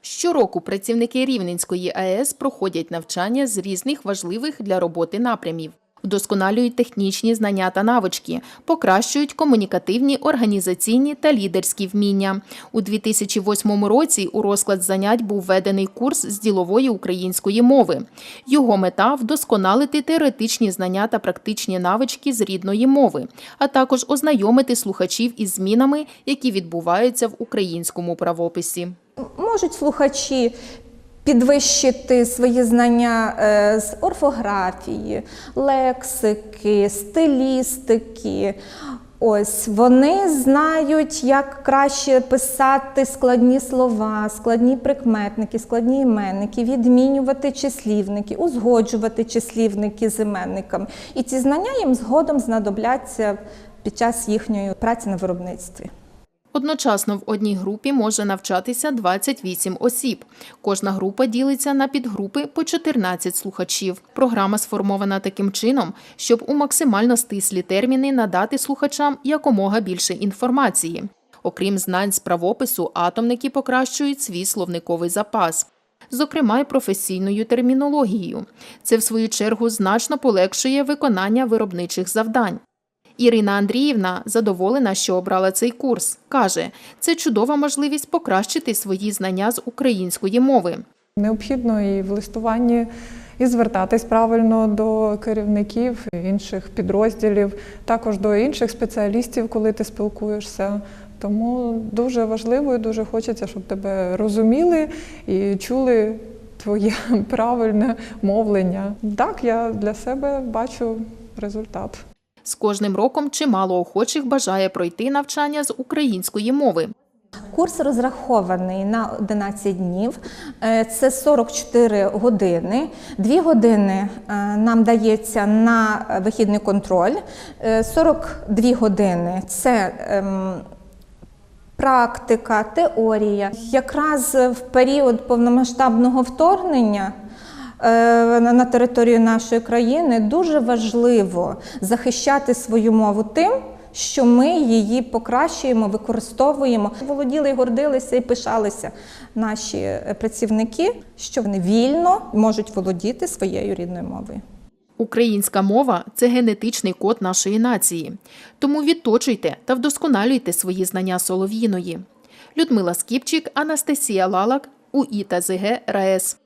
Щороку працівники Рівненської АЕС проходять навчання з різних важливих для роботи напрямів. Вдосконалюють технічні знання та навички, покращують комунікативні, організаційні та лідерські вміння. У 2008 році у розклад занять був введений курс з ділової української мови. Його мета вдосконалити теоретичні знання та практичні навички з рідної мови, а також ознайомити слухачів із змінами, які відбуваються в українському правописі. Можуть слухачі підвищити свої знання е, з орфографії, лексики, стилістики. Ось вони знають, як краще писати складні слова, складні прикметники, складні іменники, відмінювати числівники, узгоджувати числівники з іменниками. І ці знання їм згодом знадобляться під час їхньої праці на виробництві. Одночасно в одній групі може навчатися 28 осіб. Кожна група ділиться на підгрупи по 14 слухачів. Програма сформована таким чином, щоб у максимально стислі терміни надати слухачам якомога більше інформації. Окрім знань з правопису, атомники покращують свій словниковий запас. Зокрема, й професійною термінологією. Це, в свою чергу, значно полегшує виконання виробничих завдань. Ірина Андріївна задоволена, що обрала цей курс. Каже, це чудова можливість покращити свої знання з української мови. Необхідно і в листуванні і звертатись правильно до керівників інших підрозділів, також до інших спеціалістів, коли ти спілкуєшся. Тому дуже важливо і дуже хочеться, щоб тебе розуміли і чули твоє правильне мовлення. Так, я для себе бачу результат. З кожним роком чимало охочих бажає пройти навчання з української мови. Курс розрахований на 11 днів. Е, Це 44 години. Дві години е, нам дається на вихідний контроль. Е, 42 години це ем, практика, теорія. Якраз в період повномасштабного вторгнення. Е, На територію нашої країни дуже важливо захищати свою мову тим, що ми її покращуємо, використовуємо. Володіли гордилися і пишалися наші е, працівники, що вони вільно можуть володіти своєю рідною мовою. Українська мова це генетичний код нашої нації. Тому відточуйте та вдосконалюйте свої знання солов'їної. Людмила Скіпчик, Анастасія Лалак, УІ ЗГ РаЕС.